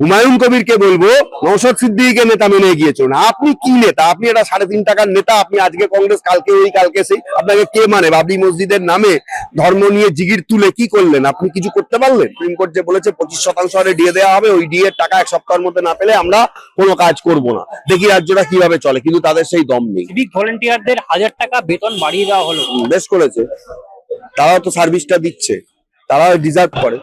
হুমায়ুন কবিরকে বলব নৌশদ সিদ্দিকীকে নেতা মেনে গিয়েছো না। আপনি কি নেতা? আপনি এটা সাড়ে তিন টাকার নেতা আপনি আজকে কংগ্রেস কালকে ওই কালকে সেই। আপনাকে কে মানে? বাবরি মসজিদের নামে ধর্ম নিয়ে জিগির তুলে কি করলেন? আপনি কিছু করতে পারলেন? সুপ্রিম কোর্ট যে বলেছে পঁচিশ শতাংশ হারে ডিএ দেওয়া হবে ওই ডিএর টাকা এক সপ্তাহের মধ্যে না পেলে আমরা কোনো কাজ করব না। দেখি রাজ্যটা কীভাবে চলে কিন্তু তাদের সেই দম নেই। সিভিক ভলেন্টিয়ারদের হাজার টাকা বেতন বাড়িয়ে দেওয়া হলো। বেশ করেছে। তারাও তো সার্ভিসটা দিচ্ছে। তারাও ডিজার্ভ করে।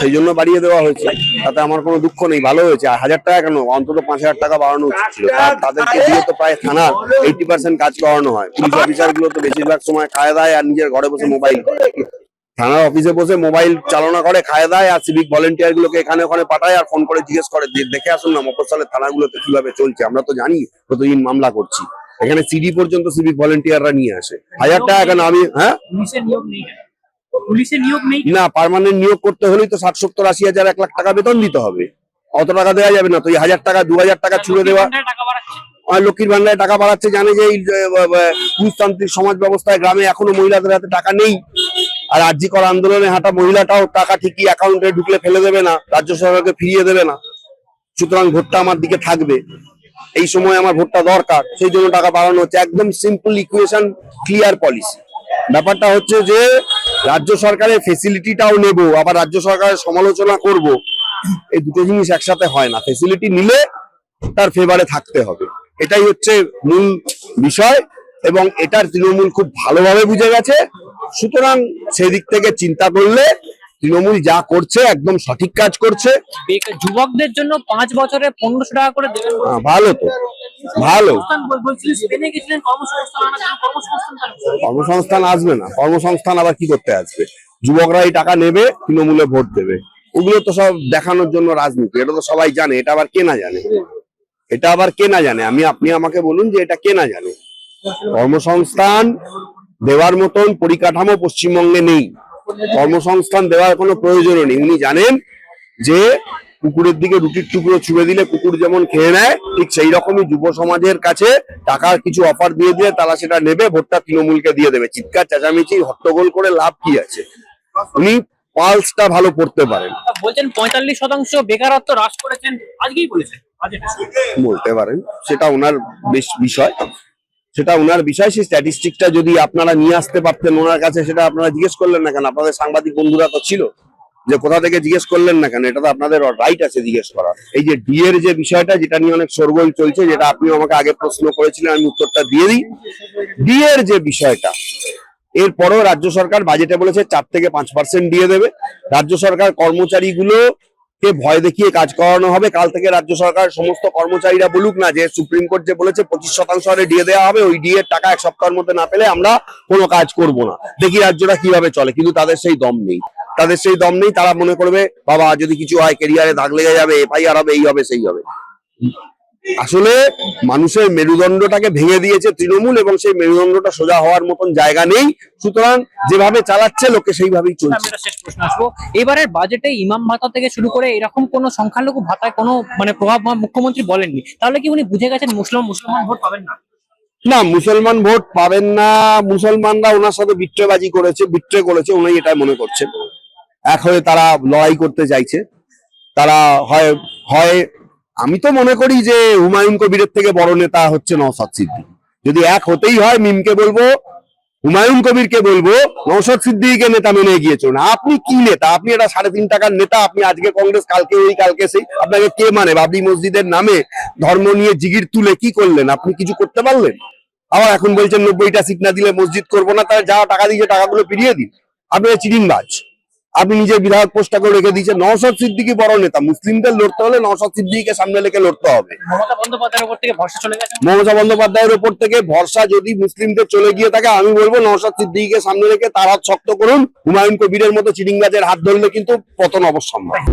সেই জন্য বাড়িয়ে দেওয়া হয়েছে। তাতে আমার কোনো দুঃখ নেই, ভালো হয়েছে। আর হাজার টাকা কেন? অন্তত পাঁচ হাজার টাকা বাড়ানো উচিত ছিল। তাদেরকে দিয়ে তো প্রায় থানার এইটি পার্সেন্ট কাজ করানো হয়। পুলিশ অফিসারগুলো তো বেশিরভাগ সময় খায় দায় আর নিজের ঘরে বসে মোবাইল থানার অফিসে বসে মোবাইল চালনা করে, খায় দায় আর সিভিক ভলেন্টিয়ার গুলোকে এখানে ওখানে পাঠায় আর ফোন করে জিজ্ঞেস করে দেখে আসুন না মফস্বলের থানাগুলোতে কীভাবে চলছে। আমরা তো জানি প্রতিদিন মামলা করছি। এখানে সিডি পর্যন্ত সিভিক ভলেন্টিয়াররা নিয়ে আসে। হাজার টাকা কেন? আমি হ্যাঁ? পুলিশের নিয়োগ নেই? না পার্মানেন্ট নিয়োগ করতে হলেই তো ষাট সত্তর আশি হাজার এক লাখ টাকা বেতন দিতে হবে। অত টাকা দেওয়া যাবে না তো এই হাজার টাকা দু হাজার টাকা ছুড়ে দেওয়া। লক্ষ্মীর ভান্ডারে টাকা বাড়াচ্ছে জানে যে এই পুরুষতান্ত্রিক সমাজ ব্যবস্থায় গ্রামে এখনও মহিলাদের হাতে টাকা নেই। আর আর্জি করা আন্দোলনে হাঁটা মহিলাটাও টাকা ঠিকই অ্যাকাউন্টে ঢুকলে ফেলে দেবে না রাজ্য সরকারকে ফিরিয়ে দেবে না। সুতরাং ভোটটা আমার দিকে থাকবে। এই সময় আমার ভোটটা দরকার সেই জন্য টাকা বাড়ানো হচ্ছে। একদম সিম্পল ইকুয়েশন ক্লিয়ার পলিসি ব্যাপারটা হচ্ছে যে রাজ্য সরকারের ফেসিলিটিটাও নেব আবার রাজ্য সরকারের সমালোচনা করব। এই দুটো জিনিস একসাথে হয় না। ফেসিলিটি নিলে তার ফেভারে থাকতে হবে। এটাই হচ্ছে মূল বিষয় এবং এটার তৃণমূল খুব ভালোভাবে বুঝে গেছে। সুতরাং সেদিক থেকে চিন্তা করলে তৃণমূল যা করছে একদম সঠিক কাজ করছে। যুবকদের জন্য পাঁচ বছরে পনেরোশো টাকা করে ভালো তো। ভালো। কর্মসংস্থান আসবে না। কর্মসংস্থান আবার কি করতে আসবে? যুবকরা এই টাকা নেবে তৃণমূলে ভোট দেবে। ওগুলো তো সব দেখানোর জন্য রাজনীতি। এটা তো সবাই জানে এটা আবার কে না জানে? এটা আবার কে না জানে? আমি আপনি আমাকে বলুন যে এটা কে না জানে? কর্মসংস্থান দেওয়ার মতন পরিকাঠামো পশ্চিমবঙ্গে নেই। কর্মসংস্থান দেওয়ার কোনো প্রয়োজনও নেই। উনি জানেন যে কুকুরের দিকে রুটির টুকরো ছুঁড়ে দিলে কুকুর যেমন খেয়ে নেয় ঠিক সেই রকমই যুব সমাজের কাছে টাকার কিছু অফার দিয়ে দিয়ে তারা সেটা নেবে ভোটটা তৃণমূলকে দিয়ে দেবে। চিৎকার চেঁচামেচি হট্টগোল করে লাভ কি আছে? উনি পালসটা ভালো পড়তে পারেন। বলছেন পঁয়তাল্লিশ শতাংশ বেকারত্ব হ্রাস করেছেন আজকেই বলেছেন বলতে পারেন সেটা ওনার বেশ বিষয়। সেটা ওনার বিষয় সেই স্ট্যাটিস্টিকটা যদি আপনারা নিয়ে আসতে পারতেন ওনার কাছে সেটা আপনারা জিজ্ঞেস করলেন না কেন? আপনাদের সাংবাদিক বন্ধুরা তো ছিল। যে কোথা থেকে জিজ্ঞেস করলেন না কেন, এটা তো আপনাদের রাইট আছে জিজ্ঞেস করা এই যে ডি এর যে বিষয়টা, যেটা নিয়ে অনেক শোরগোল চলছে, যেটা আপনি আমাকে আগে প্রশ্ন করেছিলেন, আমি উত্তরটা দিয়ে দিই। ডি এর যে বিষয়টা, এরপরও রাজ্য সরকার বাজেটে বলেছে চার থেকে পাঁচ পার্সেন্ট দিয়ে দেবে। রাজ্য সরকার কর্মচারীগুলো কে ভয় দেখিয়ে কাজ করানো হবে। কাল থেকে রাজ্য সরকার সমস্ত কর্মচারীরা বলুক না যে সুপ্রিম কোর্ট যে বলেছে, পঁচিশ শতাংশ হারে ডিএ দেওয়া হবে। ওই ডিএর টাকা এক সপ্তাহের মধ্যে না পেলে আমরা কোনো কাজ করব না। দেখি রাজ্যটা কীভাবে চলে, কিন্তু তাদের সেই দম নেই। তাদের সেই দম নেই তারা মনে করবে বাবা যদি কিছু হয় কেরিয়ারে দাগ লেগে যাবে এফআইআর হবে এই হবে সেই হবে। আসলে মানুষের মেরুদণ্ডটাকে ভেঙে দিয়েছে তৃণমূল এবং সেই মেরুদণ্ডটা সোজা হওয়ার মতন জায়গা নেই। সুতরাং যেভাবে চালাচ্ছে লোকে সেইভাবেই চলছে। এবারের বাজেটে ইমাম ভাতা থেকে শুরু করে এরকম কোনো সংখ্যালঘু ভাতায় কোনো মানে প্রভাব মুখ্যমন্ত্রী বলেননি। তাহলে কি উনি বুঝে গেছেন মুসলিম মুসলমান ভোট পাবেন না? না মুসলমান ভোট পাবেন না। মুসলমানরা ওনার সাথে বিট্রেবাজি করেছে বিট্রে করেছে উনি এটা মনে করছেন। এক হয়ে তারা লড়াই করতে চাইছে। তারা হয় হয়, আমি তো মনে করি যে হুমায়ুন কবিরের থেকে বড় নেতা হচ্ছে নওসাদ সিদ্দিকী। যদি এক হতেই হয়, মিমকে বলব, হুমায়ুন কবিরকে বলব নৌসদ সিদ্দিকীকে নেতা মেনে গিয়েছো না আপনি কি নেতা? আপনি এটা সাড়ে তিন টাকার নেতা, আপনি আজকে কংগ্রেস, কালকে ওই, কালকে সেই। আপনাকে কে মানে? বাবরি মসজিদের নামে ধর্ম নিয়ে জিগির তুলে কি করলেন? আপনি কিছু করতে পারলেন? আবার এখন বলছেন নব্বইটা সিট না দিলে মসজিদ করব না, তাহলে যা টাকা দিয়েছে, টাকাগুলো ফিরিয়ে দিন। আপনি চিরিংবাজ আপনি নিজের বিধায়ক পোস্টটাকে রেখে দিয়েছেন। নওশাদ সিদ্দিকি বড় নেতা মুসলিমদের লড়তে হলে নওশাদ সিদ্দিকিকে সামনে রেখে লড়তে হবে। মমতা বন্দ্যোপাধ্যায়ের উপর থেকে ভরসা চলে গেছে? মমতা বন্দ্যোপাধ্যায়ের উপর থেকে ভরসা যদি মুসলিমদের চলে গিয়ে থাকে আমি বলব নওশাদ সিদ্দিকিকে সামনে রেখে তার হাত শক্ত করুন। হুমায়ুন কবিরের মতো চিরিংবাজের হাত ধরলে কিন্তু পতন অবশ্যম্ভাবী।